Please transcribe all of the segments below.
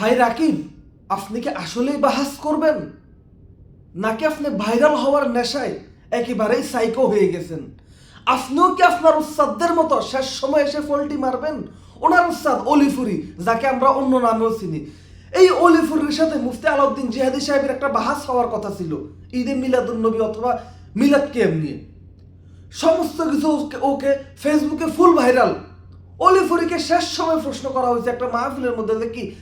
ভাই রাকিব, আপনি কি আসলেই বাহাস করবেন? নাকি আপনি ভাইরাল হওয়ার নেশায় একেবারেই সাইকো হয়ে গেছেন? আপনিও কি আপনার উস্তাদদের মতো শেষ সময় এসে ফলটি মারবেন? ওনার উস্তাদ অলিফুরি, যাকে আমরা অন্য নামেও চিনি। এই অলিফুরির সাথে মুফতি আলাউদ্দিন জিহাদি সাহেবের একটা বাহাস হওয়ার কথা ছিল। ঈদে মিলাদুন নবী অথবা মিলাদ কেম নিয়ে। সমস্ত কিছু ওকে- ফেসবুকে ফুল ভাইরাল অলিফুরিকে শেষ সময় প্রশ্ন করা হয়েছে একটা মাহফিলের মধ্যে কি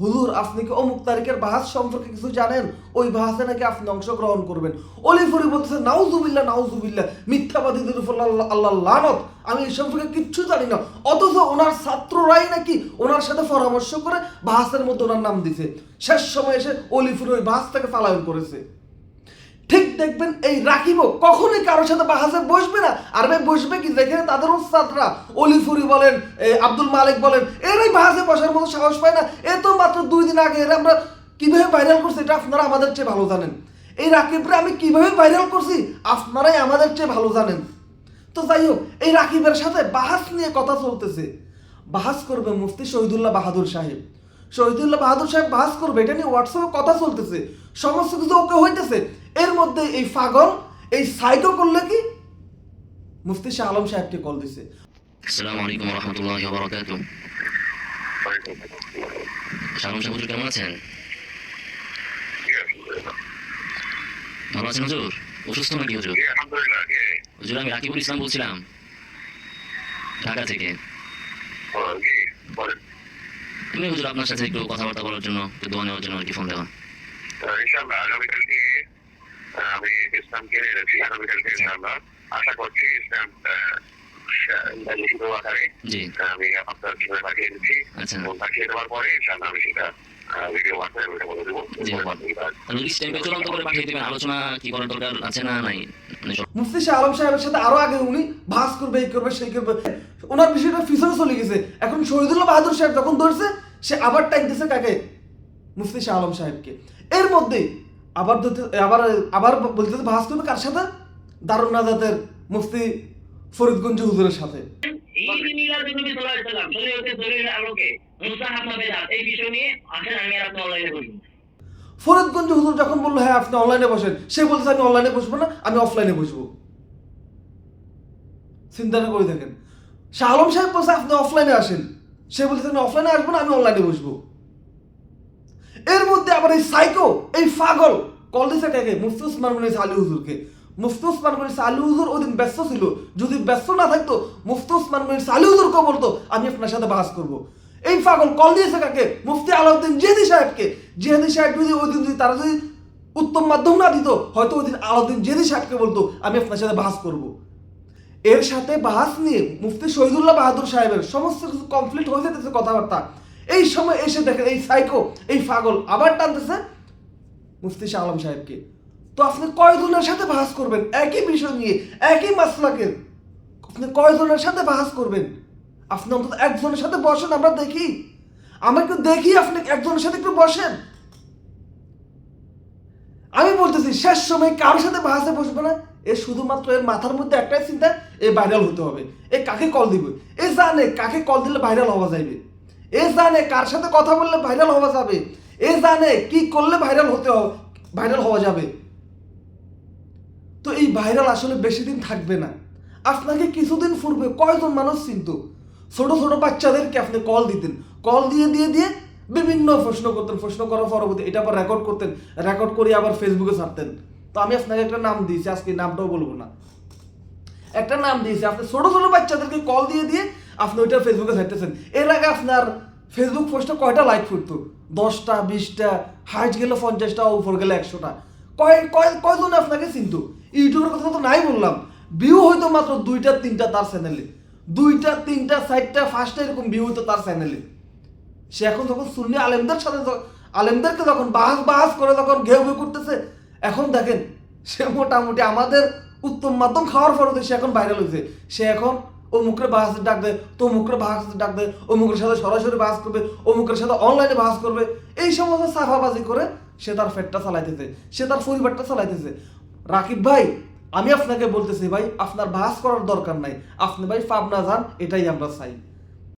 হুজুর, আপনি কি অমুক তারিখের বাহাস সম্পর্কে কিছু জানেন? ওই বাহাসে নাকি আপনি অংশগ্রহণ করবেন। অলিফুরি বলতেছে নাউজুবিল্লা নাউজুবিল্লা মিথ্যাবাদীদের উপর আল্লাহ লানত। আমি এই সম্পর্কে কিচ্ছু জানি না। অথচ ওনার ছাত্ররাই নাকি ওনার সাথে পরামর্শ করে বাহাসের মধ্যে ওনার নাম দিছে। শেষ সময় এসে অলিফুর ওই বাহাস থেকে পালায়ন করেছে। দেখবেন এই রাখিব কখনোই কারোর সাথে বাহাসে বসবে না। আর ভাই, বসবে কি? যেখানে তাদের উস্তাদরা, অলিফুরি বলেন আব্দুল মালিক বলেন, এরাই বাহাসে বসার মতো সাহস পায় না। এ তো মাত্র দুই দিন আগে এরা আমরা কীভাবে ভাইরাল করছি, এটা আপনারা আমাদের চেয়ে ভালো জানেন। এই রাকিবরে আমি কীভাবে ভাইরাল করছি, আপনারাই আমাদের চেয়ে ভালো জানেন। তো যাই হোক, এই রাকিবের সাথে বাহাস নিয়ে কথা চলতেছে। বাহাস করবে মুফতি শহীদুল্লাহ বাহাদুর সাহেব। শহীদুল্লাহ বাহাদুর সাহেব বাহাস করবে, এটা নিয়ে হোয়াটসঅ্যাপে কথা চলতেছে। সমস্ত কিছু ওকে হইতেছে। এর মধ্যে এই পাগল এই সাইকো করলে কি? মুফতি শাহ আলম সাহেবকে কল দিছে। আসসালামু আলাইকুম রহমতুল্লাহ বরকাত শালম শাহ হুজুর কেমন আছেন? ভালো আছেন হুজুর? অসুস্থ নাকি হুজুর? হুজুর আমি রাকিবুল ইসলাম বলছিলাম। ঢাকা থেকে। তুমি হুজুর আপনার সাথে একটু কথাবার্তা বলার জন্য একটু দোয়া নেওয়ার জন্য আর কি ফোন দেওয়া। আমি ইসলামকে ইনশাআল্লাহ আশা করছি ইসলাম লিখিত আকারে আমি আপনার জীবনে পাঠিয়ে দিচ্ছি। আচ্ছা। পাঠিয়ে দেওয়ার পরে ইনশাআল্লাহ আমি সেটা মানে মুফতি শাহ আলম সাহেবের সাথে আরও আগে উনি ভাস করবে এই করবে সেই করবে। ওনার বিষয়টা ফিসনে চলে গেছে। এখন শহীদুল্লাহ বাহাদুর সাহেব যখন ধরছে সে আবার টাইম দিছে কাকে? মুফতি শাহ আলম সাহেবকে। এর মধ্যেই আবার আবার আবার বলতেছে ভাস করবে কার সাথে? দারুণ নাজাতের মুফতি ফরিদগঞ্জ হুজুরের সাথে। ফরিদগঞ্জ হুজুর যখন বলল হ্যাঁ আপনি অনলাইনে বসেন সে বলছে আমি অনলাইনে বসবো না আমি অফলাইনে বসবো। চিন্তা করে দেখেন। শাহ আলম সাহেব বলছে আপনি অফলাইনে আসেন। সে বলছে আমি অফলাইনে আসব না আমি অনলাইনে বসবো। এর মধ্যে আবার এই সাইকো এই পাগল। কল দিছে কাকে? মুফতি উসমান গনি আলী হুজুরকে। মুফতি উসমান হুজুর ওদিন ব্যস্ত ছিল। যদি ব্যস্ত না থাকতো, মুফতি উসমান হুজুরকে বলতো, আমি আপনার সাথে বাস করব। এই কল দিয়েছে কাকে? মুফতি আলাউদ্দিন জেদি সাহেবকে। জেদি সাহেব যদি ওই দিন যদি তারা যদি উত্তম মাধ্যম না দিত, হয়তো ওই দিন আলাউদ্দিন সাহেবকে বলতো, আমি আপনার সাথে বাস করব। এর সাথে বাহাস নিয়ে মুফতি শহীদুল্লাহ বাহাদুর সাহেবের সমস্ত কিছু কমপ্লিট হয়ে যেতেছে কথাবার্তা। এই সময় এসে দেখেন এই সাইকো এই পাগল আবার টানতেছে মুফতি শাহ আলম সাহেবকে। তো আপনি কয়জনের সাথে বাহাস করবেন? একই বিষয় নিয়ে, একই মাসলাকে। আপনি কয়জনের সাথে বাহাস করবেন? আপনি অন্তত একজনের সাথে বসেন, আমরা দেখি। আমরা একটু দেখি আপনি একজনের সাথে একটু বসেন। আমি বলতেছি, শেষ সময় কারোর সাথে বাহাসে বসবে না? এ শুধুমাত্র এর মাথার মধ্যে একটাই চিন্তা, এ ভাইরাল হতে হবে। এ কাকে কল দিবে? এ জানে কাকে কল দিলে ভাইরাল হওয়া যাবে এ জানে কার সাথে কথা বললে ভাইরাল হওয়া যাবে? এ জানে কি করলে ভাইরাল হতে ভাইরাল হওয়া যাবে? তো এই ভাইরাল আসলে বেশি দিন থাকবে না। আপনাকে কিছুদিন পূর্বে কয়জন মানুষ চিনত? ছোট ছোট বাচ্চাদেরকে আপনি কল দিতেন। কল দিয়ে দিয়ে দিয়ে বিভিন্ন প্রশ্ন করতেন। প্রশ্ন করার পরবর্তী এটা আবার রেকর্ড করতেন। রেকর্ড করে আবার ফেসবুকে ছাড়তেন। তো আমি আপনাকে একটা নাম দিয়েছি, আজকে নামটাও বলব না। একটা নাম দিয়েছি, আপনি ছোট ছোট বাচ্চাদেরকে কল দিয়ে দিয়ে আপনি ওইটা ফেসবুকে ছাড়তেছেন এর আগে আপনার ফেসবুক পোস্টে কয়টা লাইক ফুটতো? দশটা, বিশটা, হাইট গেলে পঞ্চাশটা, উপর গেলে একশোটা। কয় কয় কয়জন আপনাকে চিনতো? ইউটিউবের কথা তো নাই বললাম। ভিউ হয়তো মাত্র দুইটা, তিনটা তার চ্যানেলে দুইটা, তিনটা, চারটা ফার্স্টটা এরকম ভিউ হতো তার চ্যানেলে সে এখন যখন সুন্নি আলেমদের সাথে আলেমদেরকে যখন বাহাস বাহাস করে যখন ঘেউ ঘেউ করতেছে, এখন দেখেন, সে মোটামুটি আমাদের উত্তম মাধ্যম খাওয়ার পরে সে এখন ভাইরাল হয়েছে সে এখন ও মুখের বাহাস ডাক দেয় তো মুখের বাহাস ডাক দেয় ও মুখের সাথে সরাসরি বাহাস করবে ও মুখের সাথে অনলাইনে বাহাস করবে। এই সমস্ত সাফাবাজি করে সে তার ফেটটা চালাইতেছে, সে তার পরিবারটা চালাইতেছে। রাকিব ভাই, আমি আপনাকে বলতেছি ভাই, আপনার বাহাস করার দরকার নাই। আপনি ভাই পাবনা যান, এটাই আমরা চাই।